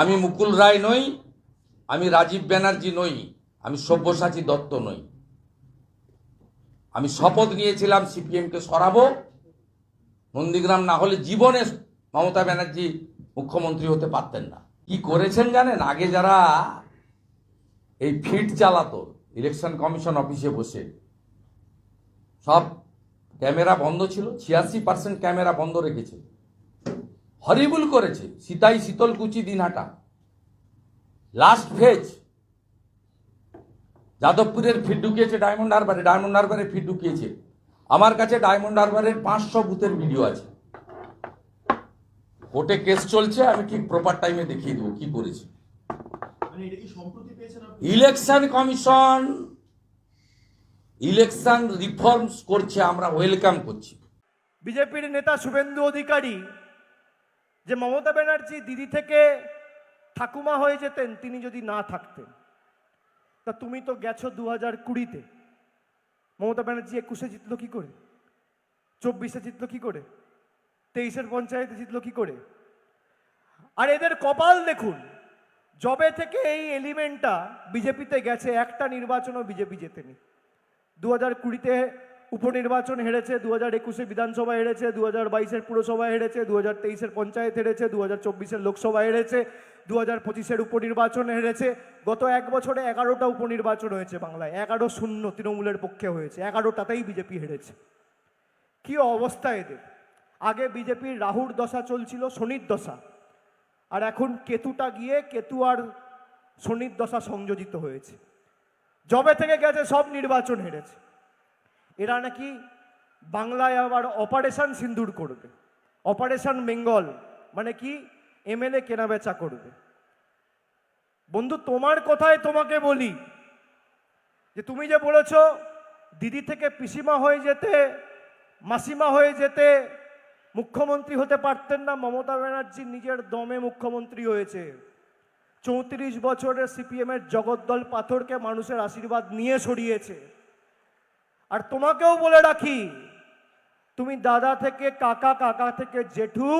আমি মুকুল রায় নই, আমি রাজীব ব্যানার্জি নই, আমি সব্যসাচী দত্ত নই। আমি শপথ নিয়েছিলাম সিপিএমকে সরাবো। নন্দীগ্রাম না হলে জীবনে মমতা ব্যানার্জি মুখ্যমন্ত্রী হতে পারতেন না। কি করেছেন জানেন? আগে যারা এই ফিট চালাতো ইলেকশন কমিশন অফিসে বসে, সব ক্যামেরা বন্ধ ছিল, ছিয়াশি পার্সেন্ট ক্যামেরা বন্ধ রেখেছে। হরিবুল করেছে সীতাই শীতলকুচি দিনহাটা লাস্ট ফেজ যাদবপুরের ফিট ঢুকিয়েছে ডায়মন্ড হারবারে ডায়মন্ড হারবারে ফিট ঢুকিয়েছে। আমার কাছে ডায়মন্ড হারবারের পাঁচশো বুথের ভিডিও আছে। কোর্টে কেস চলছে আমি ঠিক প্রপার টাইমে দেখিয়ে দেবো কি করেছি। মানে ইলেকশন কমিশন ইলেকশন রিফর্মস করছে আমরা ওয়েলকাম করছি। বিজেপির নেতা শুভেন্দু অধিকারী যে মমতা ব্যানার্জি দিদি থেকে ঠাকুমা হয়ে যেতেন, তিনি যদি না থাকতেন, তা তুমি তো গেছো দু হাজার কুড়িতে। মমতা ব্যানার্জি একুশে জিতলো কী করে? চব্বিশে জিতলো কী করে? তেইশের পঞ্চায়েতে জিতলো কী করে? আর এদের কপাল দেখুন জবে থেকে এই এলিমেন্টটা বিজেপিতে গেছে, একটা নির্বাচনও বিজেপি জেতেনি। দু হাজার কুড়িতে উপনির্বাচন হেরেছে দু হাজার একুশে বিধানসভা হেরেছে দু হাজার বাইশের পুরসভা হেরেছে দু হাজার তেইশের পঞ্চায়েত হেরেছে দু হাজার চব্বিশের লোকসভা হেরেছে দু হাজার পঁচিশের উপনির্বাচন হেরেছে। গত এক বছরে এগারোটা উপনির্বাচন হয়েছে বাংলায়, এগারো শূন্য তৃণমূলের পক্ষে হয়েছে, এগারোটাতেই বিজেপি হেরেছে। কি অবস্থা এদের? আগে বিজেপির রাহুর দশা চলছিল শনির দশা, আর এখন কেতুটা গিয়ে কেতু আর শনির দশা সংযোজিত হয়েছে। জবে থেকে গেছে সব নির্বাচন হেরেছে। এরা নাকি বাংলায় আবার অপারেশন সিন্দুর করবে। অপারেশন বেঙ্গল মানে কি? এমএলএ কেনাবেচা করবে। বন্ধু, তোমার কথায় তোমাকে বলি যে তুমি যে বলেছ, দিদি থেকে পিসিমা হয়ে যেতে, মাসিমা হয়ে যেতে, মুখ্যমন্ত্রী হতে পারতেন না, মমতা ব্যানার্জি নিজের দমে মুখ্যমন্ত্রী হয়েছে। চৌত্রিশ বছরের সিপিএমের জগদ্দল পাথরকে মানুষের আশীর্বাদ নিয়ে সরিয়েছে। আর তোমাকেও বলে রাখি, তুমি দাদা থেকে কাকা কাকা থেকে জেঠু,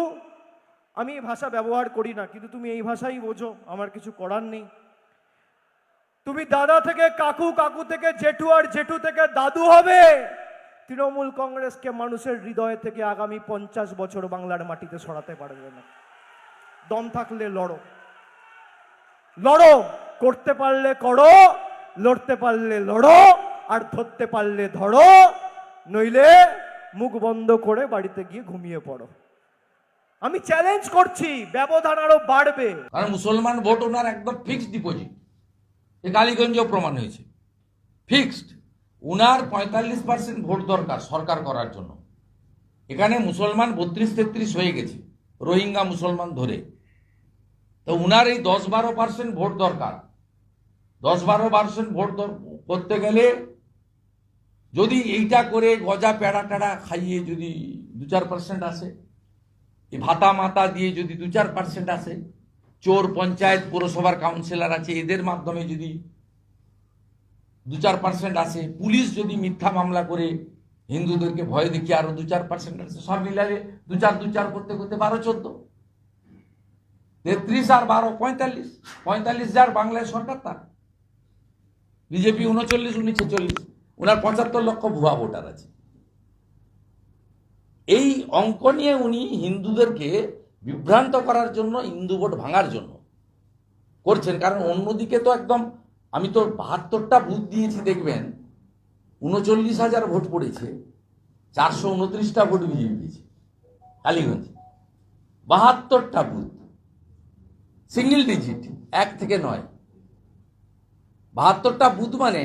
আমি এই ভাষা ব্যবহার করি না, কিন্তু তুমি এই ভাষাই বোঝো, আমার কিছু করার নেই। তুমি দাদা থেকে কাকু কাকু থেকে জেঠু আর জেঠু থেকে দাদু হবে, তৃণমূল কংগ্রেসকে মানুষের হৃদয় থেকে আগামী পঞ্চাশ বছর বাংলার মাটিতে সরাতে পারবে না। দম থাকলে লড়ো। লড়ো, করতে পারলে করো, লড়তে পারলে লড়ো। আর ধরতে পারলে ধরো, নইলে মুখ বন্ধ করে বাড়িতে গিয়ে ঘুমিয়ে পড়ো। আমি চ্যালেঞ্জ করছি, ব্যবধান আরও বাড়বে। কারণ মুসলমান ভোট ওনার একদম ফিক্সড ডিপোজিট এ কালীগঞ্জেও প্রমাণ হয়েছে। ফিক্সড উনার পঁয়তাল্লিশ পার্সেন্ট ভোট দরকার সরকার করার জন্য। এখানে মুসলমান বত্রিশ তেত্রিশ হয়ে গেছে। রোহিঙ্গা মুসলমান ধরে। তো উনার এই দশ বারো পার্সেন্ট ভোট দরকার। দশ বারো পার্সেন্ট ভোট করতে গেলে যদি এইটা করে গজা প্যাড়া টেড়া খাইয়ে যদি দু চার পার্সেন্ট আসে ভাতা মাতা দিয়ে যদি দু চার পার্সেন্ট আসে, চোর পঞ্চায়েত পুরসভার কাউন্সিলর আছে, এদের মাধ্যমে যদি দু চার পার্সেন্ট আসে, পুলিশ যদি মিথ্যা মামলা করে, হিন্দুদেরকে ভয় দেখিয়ে আরও দু চার পার্সেন্ট আসে, সব মিলালে দু চার দু চার করতে করতে বারো চোদ্দ তেত্রিশ আর বারো, পঁয়তাল্লিশ। পঁয়তাল্লিশ যার বাংলায় সরকার তার। বিজেপি উনচল্লিশ, উনি ছেচল্লিশ। ওনার পঁচাত্তর লক্ষ ভুয়া ভোটার আছে। এই অঙ্ক নিয়ে উনি হিন্দুদেরকে বিভ্রান্ত করার জন্য হিন্দু ভোট ভাঙার জন্য করছেন। কারণ অন্যদিকে তো একদম, আমি তো বাহাত্তরটা বুথ দিয়েছি, দেখবেন, উনচল্লিশ হাজার ভোট পড়েছে, চারশো উনত্রিশটা ভোট বিজেপি দিয়েছে কালীগঞ্জে। বাহাত্তরটা বুথ, সিঙ্গেল ডিজিট, এক থেকে নয়। বাহাত্তরটা বুথ মানে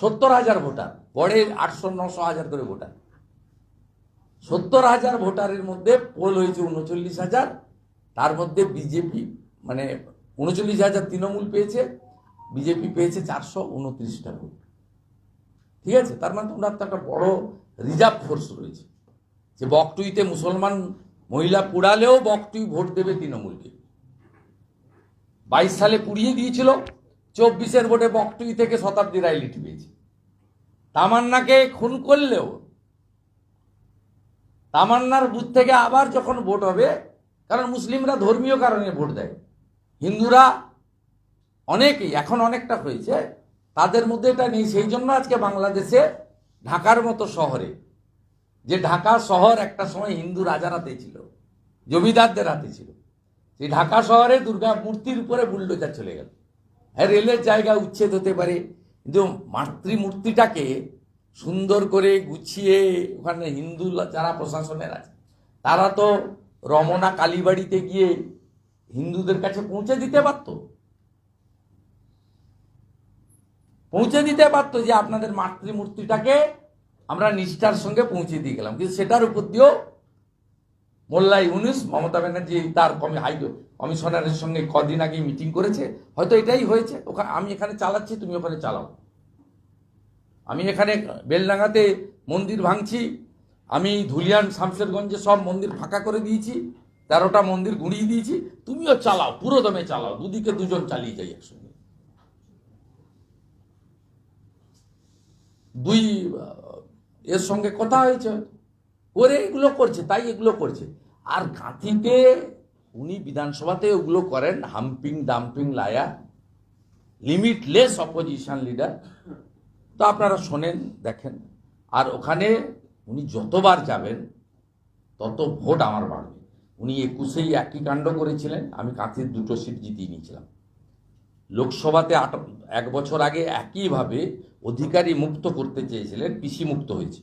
সত্তর হাজার ভোটার গড়ে আটশো, নশো হাজার করে ভোটার। সত্তর হাজার ভোটারের মধ্যে পোল হয়েছে উনচল্লিশ হাজার, তার মধ্যে বিজেপি মানে উনচল্লিশ হাজার তৃণমূল পেয়েছে, বিজেপি পেয়েছে চারশো উনত্রিশটা ভোট। ঠিক আছে? তার মানে তো একটা বড় রিজার্ভ ফোর্স রয়েছে। যে বকটুইতে মুসলমান মহিলা পুড়ালেও বকটুই ভোট দেবে তৃণমূলকে। বাইশ সালে পুড়িয়ে দিয়েছিল। চব্বিশের ভোটে বকটুই থেকে শতাব্দী রায় লিট পেয়েছে তামান্নাকে খুন করলেও, তামান্নার বুথ থেকে আবার যখন ভোট হবে, কারণ মুসলিমরা ধর্মীয় কারণে ভোট দেয়, হিন্দুরা অনেকেই, এখন অনেকটা হয়েছে, তাদের মধ্যে এটা নেই। সেই জন্য আজকে বাংলাদেশে ঢাকার মতো শহরে, যে ঢাকা শহর একটা সময় হিন্দু রাজার হাতে ছিল, জমিদারদের হাতে ছিল, সেই ঢাকা শহরে দুর্গা মূর্তির উপরে বুলডোজার চলে গেল। রেলের জায়গা উচ্ছেদ হতে পারে, কিন্তু মাতৃমূর্তিটাকে সুন্দর করে গুছিয়ে ওখানে হিন্দু যারা প্রশাসনের আছে, তারা তো রমনা কালীবাড়িতে গিয়ে হিন্দুদের কাছে পৌঁছে দিতে পারতো। পৌঁছে দিতে পারতো যে আপনাদের মাতৃমূর্তিটাকে আমরা নিষ্ঠার সঙ্গে পৌঁছে দিয়ে গেলাম, কিন্তু সেটার উপর দিয়েও মোল্লা ইউনুস, মমতা ব্যানার্জি তার কমি হাই কমিশনারের সঙ্গে কদিন আগে মিটিং করেছে। হয়তো এটাই হয়েছে। ওখানে আমি এখানে চালাচ্ছি, তুমি ওখানে চালাও। আমি এখানে বেলডাঙ্গাতে মন্দির ভাঙছি। আমি ধুলিয়ান, শামশেরগঞ্জে সব মন্দির ফাঁকা করে দিয়েছি। তেরোটা মন্দির গুঁড়িয়ে দিয়েছি। তুমিও চালাও, পুরো দমে চালাও। দুদিকে দুজন চালিয়ে যাই একসঙ্গে। দুই এর সঙ্গে কথা হয়েছে। করে এগুলো করছে, তাই এগুলো করছে। আর গাঁথিতে উনি বিধানসভাতে ওগুলো করেন, হাম্পিং, ডাম্পিং, লায়া লিমিটলেস অপোজিশন লিডার তো আপনারা শোনেন, দেখেন। আর ওখানে উনি যতবার যাবেন, তত ভোট আমার বাড়বে। উনি একুশেই একই কাণ্ড করেছিলেন, আমি কাঁথির দুটো সিট জিতিয়ে নিয়েছিলাম। লোকসভাতে আট, এক বছর আগে একইভাবে অধিকারী মুক্ত করতে চেয়েছিলেন, পিসি মুক্ত হয়েছে।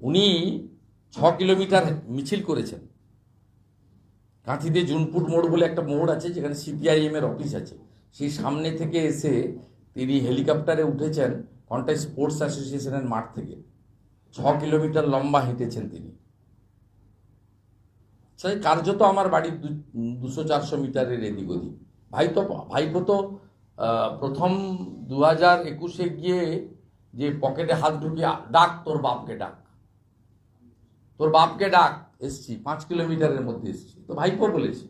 উনি ছ কিলোমিটার মিছিল করেছেন। কাঁথিতে জুনপুর মোড় বলে একটা মোড় আছে, যেখানে সিপিআইএম এর অফিস আছে। সেই সামনে থেকে এসে তিনি হেলিকপ্টারে উঠেছেন কন্টাই স্পোর্টস অ্যাসোসিয়েশনের মাঠ থেকে। ছ কিলোমিটার লম্বা হেঁটেছেন তিনি। সেই কার্যত আমার বাড়ির দুশো চারশো মিটারের এদিক ওদিক। ভাই তো ভাইপো তো প্রথম দু হাজার একুশে গিয়ে যে পকেটে হাত ঢুকিয়ে ডাক, তোর বাপকে ডাক। তোর বাপকে ডাক, এসছি, পাঁচ কিলোমিটারের মধ্যে এসছি। তো ভাইপো বলেছি।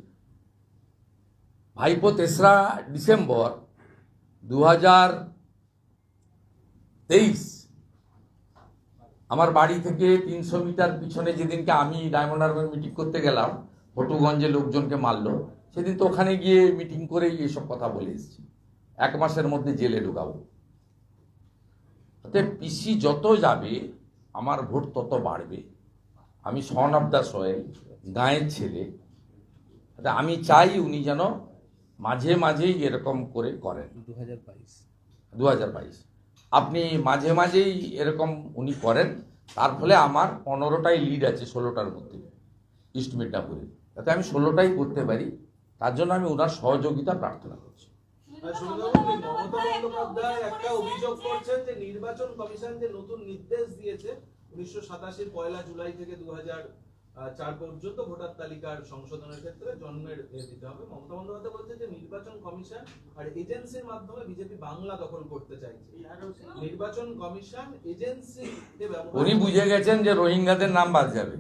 ভাইপো তেসরা ডিসেম্বর দু হাজার তেইশ, আমার বাড়ি থেকে তিনশো মিটার পিছনে যেদিনকে আমি ডায়মন্ড হারবার মিটিং করতে গেলাম ফটুগঞ্জে লোকজনকে মারলো, সেদিন তো ওখানে গিয়ে মিটিং করেই এসব কথা বলে এসেছি। এক মাসের মধ্যে জেলে ঢুকাবো। পিসি যত যাবে, আমার ভোট তত বাড়বে। আমি সন অফ দ্য সয়েল গাঁয়ের ছেলে। আমি চাই উনি যেন মাঝে মাঝেই এরকম করে করেন। দু হাজার বাইশ। আপনি মাঝে মাঝেই এরকম উনি করেন তার ফলে আমার পনেরোটাই লিড আছে ষোলোটার মধ্যে ইস্ট মিদনাপুরে যাতে আমি ষোলোটাই করতে পারি তার জন্য আমি ওনার সহযোগিতা প্রার্থনা করছি। মমতা বন্দ্যোপাধ্যায় একটা অভিযোগ করছেন যে নির্বাচন কমিশন যে নতুন নির্দেশ দিয়েছে উনিশশো সাতাশির পয়লা জুলাই থেকে দু চার পর্যন্ত ভোটার তালিকার সংশোধনের ক্ষেত্রে জন্মের দিতে হবে। মমতা বন্দ্যোপাধ্যায় বলছে যে নির্বাচন কমিশন আর এজেন্সির মাধ্যমে বিজেপি বাংলা দখল করতে চাইছে। নির্বাচন কমিশন এজেন্সি উনি বুঝে গেছেন যে রোহিঙ্গাদের নাম বাদ যাবে।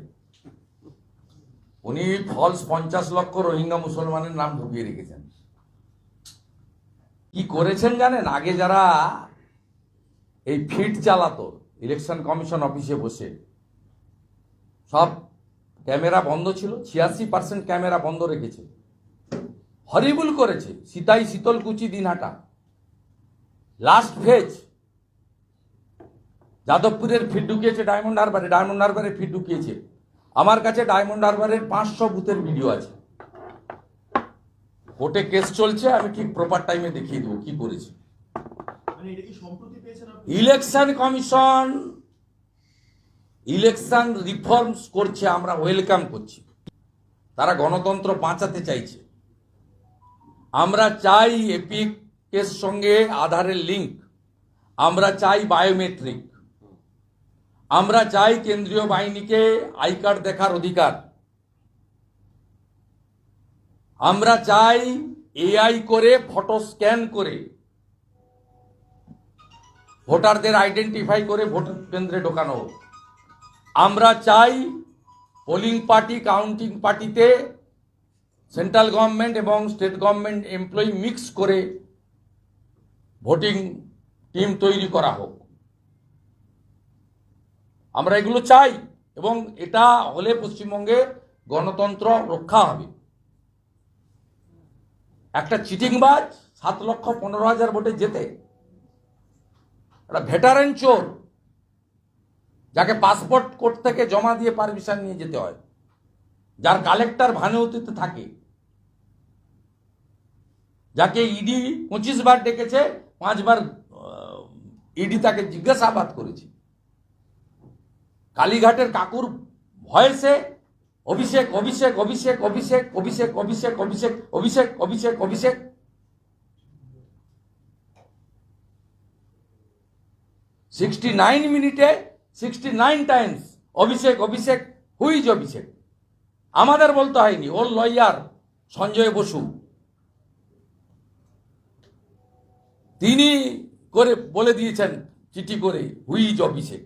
উনি ফলস পঞ্চাশ লক্ষ রোহিঙ্গা মুসলমানের নাম ঢুকিয়ে রেখেছেন। কি করেছেন জানেন? আগে যারা এই ফিট চালাতো ইলেকশন কমিশন অফিসে বসে। সব ক্যামেরা বন্ধ ছিল, ছিয়াশি পার্সেন্ট ক্যামেরা বন্ধ রেখেছে। হরিবুল করেছে, সীতাই শীতলকুচি দিনহাটা। লাস্ট ফেজ যাদবপুরের ফিট ঢুকিয়েছে ডায়মন্ড হারবারে ডায়মন্ড হারবারে ফিট ঢুকিয়েছে। আমার কাছে ডায়মন্ড হারবারের পাঁচশো বুথের ভিডিও আছে। কোর্টে কেস চলছে, আমি ঠিক প্রপার টাইমে দেখিয়ে দেবো কি করেছি মানে এটা কি সম্প্রতি পেয়েছেন আপনি ইলেকশন কমিশন ইলেকশন রিফর্মস করছে, আমরা ওয়েলকাম করছি। তারা গণতন্ত্র বাঁচাতে চাইছে। আমরা চাই এপিক এর সঙ্গে আধারের লিঙ্ক আমরা চাই বায়োমেট্রিক আমরা চাই কেন্দ্রীয় বাহিনীকে আই কার্ড দেখার অধিকার। আমরা চাই এআই করে, ফটো স্ক্যান করে ভোটারদের আইডেন্টিফাই করে ভোট কেন্দ্রে ঢোকানো হোক। আমরা চাই পোলিং পার্টি কাউন্টিং পার্টিতে সেন্ট্রাল গভর্নমেন্ট এবং স্টেট গভর্নমেন্ট এমপ্লয়ি মিক্স করে ভোটিং টিম তৈরি করা হোক আমরা এগুলো চাই এবং এটা হলে পশ্চিমবঙ্গে গণতন্ত্র রক্ষা হবে একটা চিটিংবাজ সাত লক্ষ পনেরো হাজার ভোটে যেতে একটা ভেটারেন চোর যাকে পাসপোর্ট কোর্ট থেকে জমা দিয়ে পারমিশন নিয়ে যেতে হয় যার কালেক্টর ভানুতিতে থাকে যাকে ইডি পঁচিশ বার ডেকেছে পাঁচবার ইডি তাকে জিজ্ঞাসাবাদ করেছে কালীঘাটের কাকুর ভয়েসে অভিষেক অভিষেক অভিষেক অভিষেক অভিষেক অভিষেক অভিষেক অভিষেক অভিষেক অভিষেক সিক্সটি নাইন মিনিটে sixty nine times Abhishek Abhishek who's Abhishek? আমাদের বলতে হয়নি, ওর লয়ার সঞ্জয় বসু। তিনি করে বলে দিয়েছেন, চিঠি করে হুইজ অভিষেক?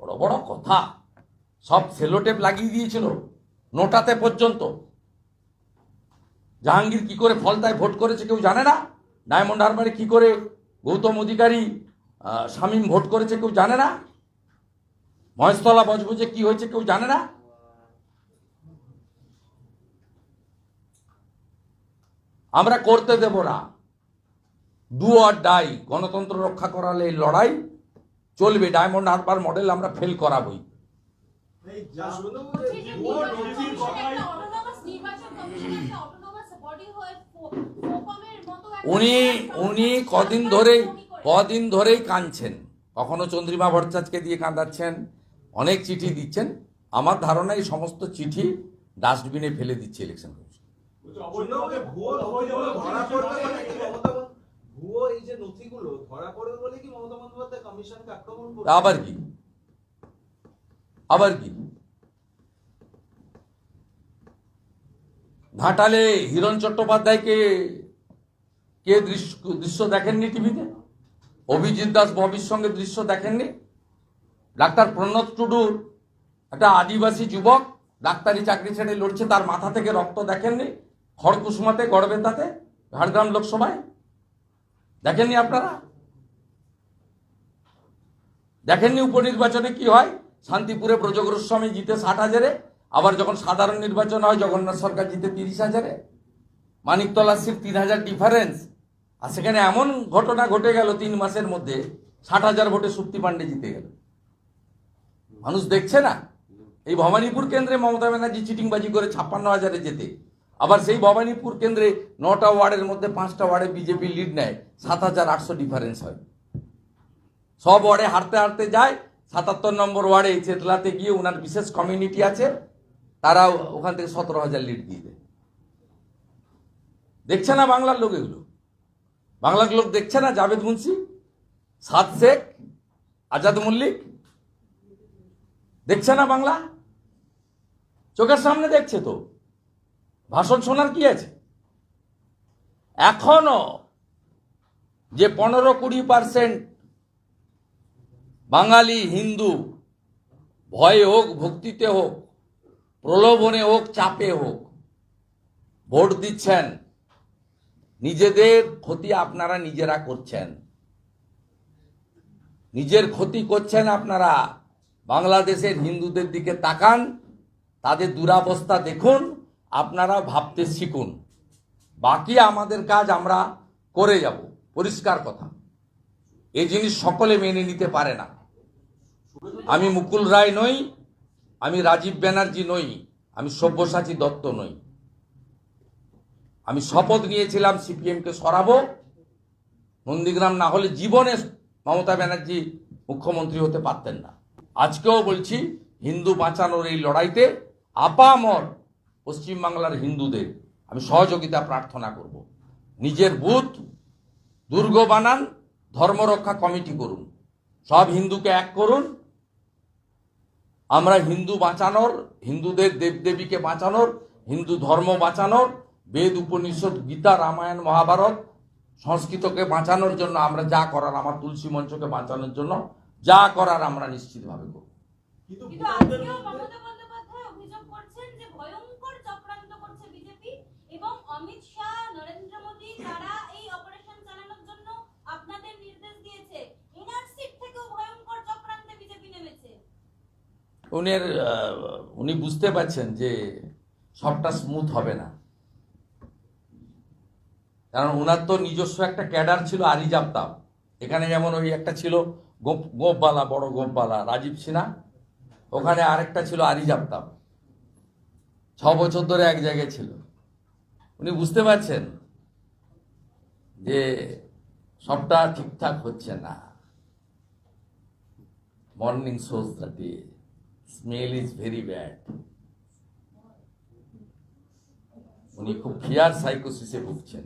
বড় বড় কথা। সব সেলোটেপ লাগিয়ে দিয়েছিল, নোটাতে পর্যন্ত। জাহাঙ্গীর কি করে ফলতায় ভোট করেছে কেউ জানে না? ডায়মন্ড হারবারে কি করে গৌতম অধিকারী শামীম ভোট করেছে কেউ জানে না? মহেশতলা বজবজে কি হয়েছে কেউ জানে না? আমরা করতে দেব না। ডু আর ডাই গণতন্ত্র রক্ষা করালে এই লড়াই চলবে। ডায়মন্ড হারবার মডেল আমরা ফেল করাবই। যা উনি উনি কদিন ধরেই কদিন ধরেই কাঁদছেন কখনো চন্দ্রিমা ভট্টাচার্যকে দিয়ে কাঁদাচ্ছেন অনেক চিঠি দিচ্ছেন আমার ধারণা এই সমস্ত চিঠি ডাস্টবিনে ফেলে দিচ্ছে ইলেকশন আবার কি আবার কি ঘাটালে হিরণ চট্টোপাধ্যায়কে কে দৃশ্য দেখেননি টিভিতে? অভিজিৎ দাস ববির সঙ্গে দৃশ্য দেখেননি? ডাক্তার প্রণব টুডুর একটা আদিবাসী যুবক, ডাক্তারি চাকরি ছেড়ে লড়ছে, তার মাথা থেকে রক্ত দেখেননি? খড়কুসুমাতে গড়বেতাতে ঝাড়গ্রাম লোকসভায়? দেখেননি আপনারা? দেখেননি উপনির্বাচনে কি হয়? শান্তিপুরে ব্রজগোস্বামী জিতে ষাট হাজারে, আবার যখন সাধারণ নির্বাচন হয়, জগন্নাথ সরকার জিতে তিরিশ হাজারে। মানিকতলা সিট তিন হাজার ডিফারেন্স আর সেখানে এমন ঘটনা ঘটে গেল তিন মাসের মধ্যে, ষাট হাজার ভোটে সুপ্তি পাণ্ডে জিতে গেল। মানুষ দেখছে না? এই ভবানীপুর কেন্দ্রে মমতা ব্যানার্জি চিটিংবাজি করে ছাপ্পান্ন হাজারে যেতে আবার সেই ভবানীপুর কেন্দ্রে নটা ওয়ার্ডের মধ্যে পাঁচটা ওয়ার্ডে বিজেপি লিড নেয়, সাত হাজার আটশো ডিফারেন্স হয়। সব ওয়ার্ডে হারতে হারতে যায়, সাতাত্তর নম্বর ওয়ার্ডে চেতলাতে গিয়ে ওনার বিশেষ কমিউনিটি আছে তারা ওখান থেকে সতেরো হাজার লিড দিয়ে দেয়। দেখছে না বাংলার লোক এগুলো? বাংলার লোক দেখছে না? জাভেদ মুন্সি, সাদ শেখ, আজাদ মল্লিক। দেখছে না বাংলা? চোখের সামনে দেখছে তো। ভাষণ শোনার কি আছে? এখনও যে পনেরো কুড়ি পার্সেন্ট বাঙালি হিন্দু ভয়ে হোক, ভক্তিতে হোক, প্রলোভনে হোক, চাপে হোক, ভোট দিচ্ছেন নিজেদের ক্ষতি আপনারা নিজেরা করছেন। নিজের ক্ষতি করছেন আপনারা। বাংলাদেশের হিন্দুদের দিকে তাকান, তাদের দুরাবস্থা দেখুন আপনারা ভাবতে শিখুন। বাকি আমাদের কাজ আমরা করে যাব। পরিষ্কার কথা। এই জিনিস সকলে মেনে নিতে পারে না। আমি মুকুল রায় নই, আমি রাজীব ব্যানার্জি নই, আমি সব্যসাচী দত্ত নই। আমি শপথ নিয়েছিলাম সিপিএমকে সরাবো। নন্দীগ্রাম না হলে জীবনে মমতা ব্যানার্জি মুখ্যমন্ত্রী হতে পারতেন না। আজকেও বলছি, হিন্দু বাঁচানোর এই লড়াইতে আপামর পশ্চিমবাংলার হিন্দুদের আমি সহযোগিতা প্রার্থনা করব। নিজের বুথ দুর্গ বানান ধর্মরক্ষা কমিটি করুন। সব হিন্দুকে এক করুন। আমরা হিন্দু বাঁচানোর, হিন্দুদের দেবদেবীকে বাঁচানোর, হিন্দু ধর্ম বাঁচানোর বেদ উপনিষদ গীতা রামায়ণ মহাভারত সংস্কৃতকে বাঁচানোর জন্য আমরা যা করার আমার তুলসী মঞ্চকে বাঁচানোর জন্য যা করার আমরা নিশ্চিতভাবে ভাবে উনি বুঝতে পারছেন যে সবটা স্মুথ হবে না। কারণ ওনার তো নিজস্ব একটা ক্যাডার ছিল আরি জাপ্তাব এখানে যেমন ওই একটা ছিল গোপ, গোপবালা, বড় গোপবালা, রাজীব সিনহা। ওখানে আরেকটা ছিল আরি জাপ্তাব ছ বছর ধরে এক জায়গায় ছিল। উনি বুঝতে পারছেন যে সবটা ঠিকঠাক হচ্ছে না। Morning shows the day smell is very bad উনি খুব ফিয়ার সাইকোসিসে ভুগছেন।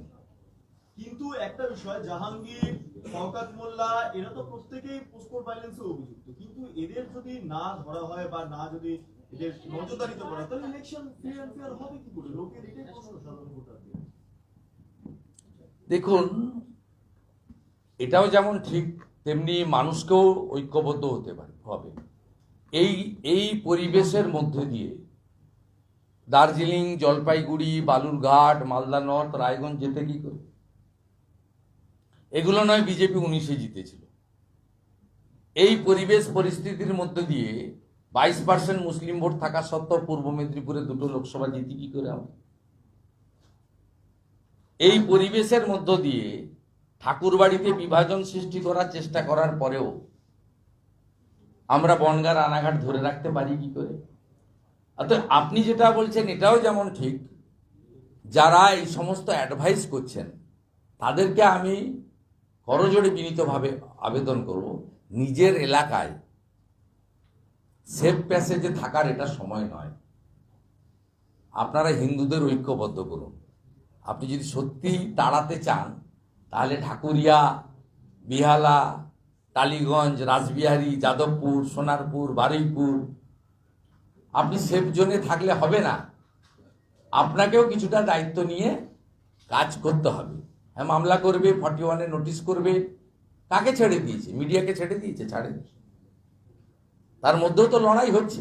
কিন্তু একটা বিষয়, জাহাঙ্গীর, শওকাত মোল্লা, এরা তো প্রত্যেকেই পোস্টকোড ভাইলেন্সে অভিযুক্ত। কিন্তু এদের যদি না ধরা হয় বা না যদি এদের নজরদারিতে করা তাহলে ইলেকশন ফ্রি অ্যান্ড ফেয়ার হবে কি করে? লোকের এটাই প্রশ্ন সাধারণ ভোটারদের। দেখুন, এটাও যেমন ঠিক, তেমনি মানুষকেও ঐক্যবদ্ধ হতে পারে, হবে। এই এই পরিবেশের মধ্যে দিয়ে দার্জিলিং, জলপাইগুড়ি, বালুরঘাট, মালদা নর্থ, রায়গঞ্জ যেতে কি করে? এগুলো নয় বিজেপি উনিশে জিতেছিল। এই পরিবেশ পরিস্থিতির মধ্যে দিয়ে বাইশ পার্সেন্ট মুসলিম ভোট থাকা সত্ত্বেও পূর্ব মেদিনীপুরে দুটো লোকসভা জিতি কি করে আমরা এই পরিবেশের মধ্য দিয়ে ঠাকুরবাড়িতে বিভাজন সৃষ্টি করার চেষ্টা করার পরেও আমরা বনগা রানাঘাট ধরে রাখতে পারি কি করে? অর্থাৎ আপনি যেটা বলছেন এটাও যেমন ঠিক, যারা এই সমস্ত অ্যাডভাইস করছেন, তাদেরকে আমি করজোড়ে বিনীতভাবে আবেদন করব, নিজের এলাকায় সেফ প্যাসেজে থাকার এটা সময় নয়। আপনারা হিন্দুদের ঐক্যবদ্ধ করুন। আপনি যদি সত্যি তাড়াতে চান, তাহলে ঠাকুরিয়া বিহালা, টালিগঞ্জ, রাসবিহারী, যাদবপুর, সোনারপুর, বারুইপুর, আপনি সেফ জোনে থাকলে হবে না। আপনাকেও কিছুটা দায়িত্ব নিয়ে কাজ করতে হবে। মামলা করবে ফর্টি ওয়ানে নোটিশ করবে। কাকে ছেড়ে দিয়েছে? মিডিয়াকে ছেড়ে দিয়েছে ছাড়ে তার মধ্যেও তো লড়াই হচ্ছে।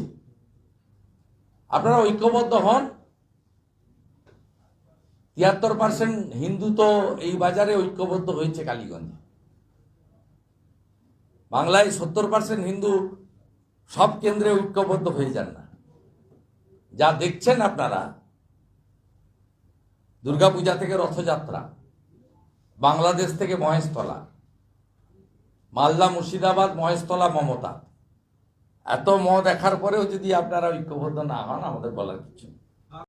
আপনারা ঐক্যবদ্ধ হন। তিয়াত্তর পার্সেন্ট হিন্দু তো এই বাজারে ঐক্যবদ্ধ হয়েছে কালীগঞ্জে। বাংলায় সত্তর পার্সেন্ট হিন্দু সব কেন্দ্রে ঐক্যবদ্ধ হয়ে যান না। যা দেখছেন আপনারা, দুর্গাপূজা থেকে রথযাত্রা। বাংলাদেশ থেকে মহেশতলা। মালদা মুর্শিদাবাদ, মহেশতলা, মমতা। এত মহ দেখার পরেও যদি আপনারা ঐক্যবদ্ধ না হন, আমাদের বলার কিছু নেই।